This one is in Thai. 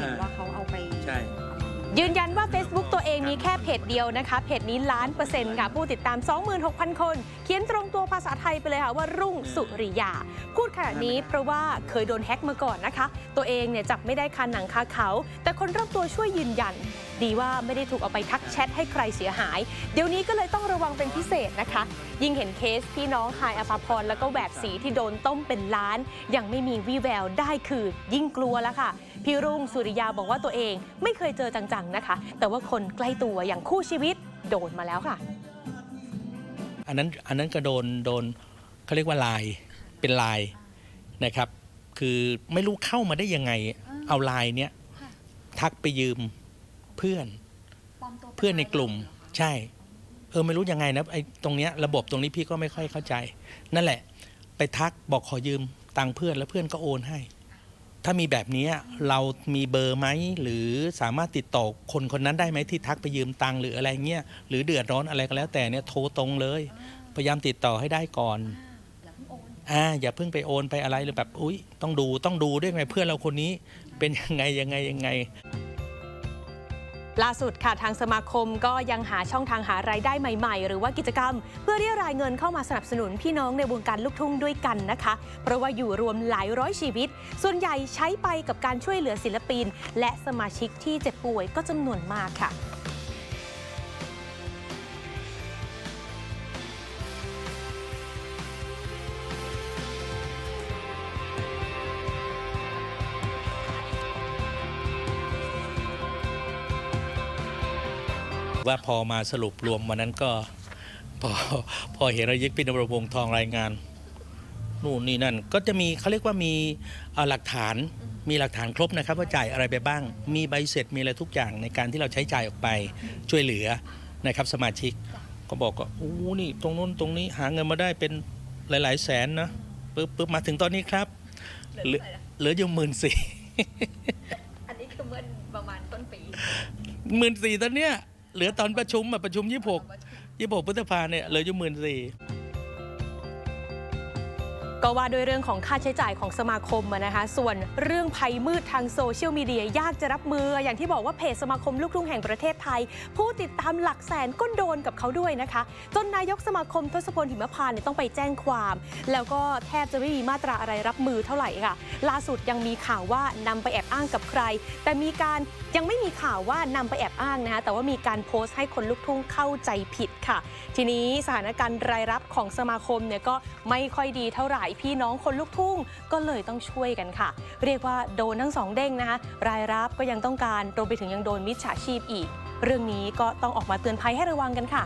เห็นอ่าว่าเขาเอาไป ใช่ ยืนยันว่า Facebook ตัวเองมีแค่เพจเดียวนะคะ เพจนี้ล้านเปอร์เซ็นต์ค่ะ ผู้ติดตาม 26,000 คน เขียนตรงตัวภาษาไทยไปเลยค่ะว่ารุ่งสุริยา พูดขนาดนี้เพราะว่าเคยโดนแฮ็กมาก่อนนะคะ ตัวเองเนี่ยจับไม่ได้คาหนังคาเขา แต่คนรอบตัวช่วยยืนยัน ดีว่าไม่ได้ถูกเอาไปทักแชทให้ใครเสียหาย เดี๋ยวนี้ก็เลยต้องระวังเป็นพิเศษนะคะ ยิ่งเห็นเคสพี่น้องหายอภพรแล้วก็แหวดสีที่โดนต้มเป็นล้าน ยังไม่มีวี่แววได้คือยิ่งกลัวแล้วค่ะพี่รุ่งสุริยาบอกว่าตัวเองไม่เคยเจอจังๆนะคะ แต่ว่าคนใกล้ตัวอย่างคู่ชีวิตโดนมาแล้วค่ะ อันนั้นอันนั้นก็โดนโดนเขาเรียกว่าลายเป็นลายนะครับ คือไม่รู้เข้ามาได้ยังไง เอาลายเนี้ยทักไปยืม เพื่อน เพื่อนในกลุ่มใช่ เออไม่รู้ยังไงนะไอ้ตรงเนี้ยระบบตรงนี้พี่ก็ไม่ค่อยเข้าใจ นั่นแหละ ไปทักบอกขอยืมตังค์เพื่อนแล้วเพื่อนก็โอนให้ ถ้ามีแบบเนี้ยเรามีเบอร์ไหมหรือสามารถติดต่อคนคนนั้นได้ไหมที่ทักไปยืมตังค์หรืออะไรเงี้ยหรือเดือดร้อนอะไรก็แล้วแต่เนี่ยโทรตรงเลย พยายามติดต่อให้ได้ก่อนอ่าอย่าเพิ่งไปโอนไปอะไรหรือแบบอุ้ยต้องดูต้องดูด้วยไงเพื่อนเราคนนี้เป็นยังไงยังไงยังไง ล่าสุดค่ะทางสมาคมก็ยังหาช่องทางหารายได้ใหม่ๆ หรือว่ากิจกรรม เพื่อเรียรายเงินเข้ามาสนับสนุนพี่น้องในวงการลูกทุ่งด้วยกันนะคะ เพราะว่าอยู่รวมหลายร้อยชีวิต ส่วนใหญ่ใช้ไปกับการช่วยเหลือศิลปิน และสมาชิกที่เจ็บป่วยก็จำนวนมากค่ะ ว่าพอมาสรุปรวมวันนั้นก็ พอพอเห็นระยิกพินรวงศ์ทองรายงานนู่นนี่นั่นก็จะมีเขาเรียกว่ามีเอ่อหลักฐานมีหลักฐานครบนะครับ ว่าจ่ายอะไรไปบ้าง มีใบเสร็จมีอะไรทุกอย่างในการที่เราใช้จ่ายออกไปช่วยเหลือนะครับ สมาชิกก็บอกว่าโอ้นี่ตรงนู้นตรงนี้หาเงินมาได้เป็นหลาย ๆ แสนนะปึ๊บปึ๊บมาถึงตอนนี้ครับเหลือเหลืออยู่หมื่นสี่อันนี้คือเมื่อประมาณต้นปีหมื่นสี่ตอนเนี้ย เหลือตอนประชุมอะประชุมยี่หกยี่หกพฤษภาเนี่ยเหลืออยู่หมื่นสี่ ก็ว่าด้วยเรื่องของค่าใช้จ่ายของสมาคมนะคะ ส่วนเรื่องภัยมืดทางโซเชียลมีเดียยากจะรับมือ อย่างที่บอกว่าเพจสมาคมลูกทุ่งแห่งประเทศไทย ผู้ติดตามหลักแสนก็โดนกับเขาด้วยนะคะ จนนายกสมาคมทศพลหิมพานต์เนี่ยต้องไปแจ้งความ แล้วก็แทบจะไม่มีมาตราอะไรรับมือเท่าไหร่ค่ะ ล่าสุดยังมีข่าวว่านำไปแอบอ้างกับใคร แต่มีการยังไม่มีข่าวว่านำไปแอบอ้างนะคะแต่ว่ามีการโพสต์ให้คนลูกทุ่งเข้าใจผิดค่ะ ทีนี้สถานการณ์รายรับของสมาคมเนี่ยก็ไม่ค่อยดีเท่าไหร่พี่น้องคนลูกทุ่งก็เลยต้องช่วยกันค่ะ เรียกว่าโดนทั้งสองเด้งนะคะ รายรับก็ยังต้องการรวมไปถึงยังโดนมิจฉาชีพอีก เรื่องนี้ก็ต้องออกมาเตือนภัยให้ระวังกันค่ะ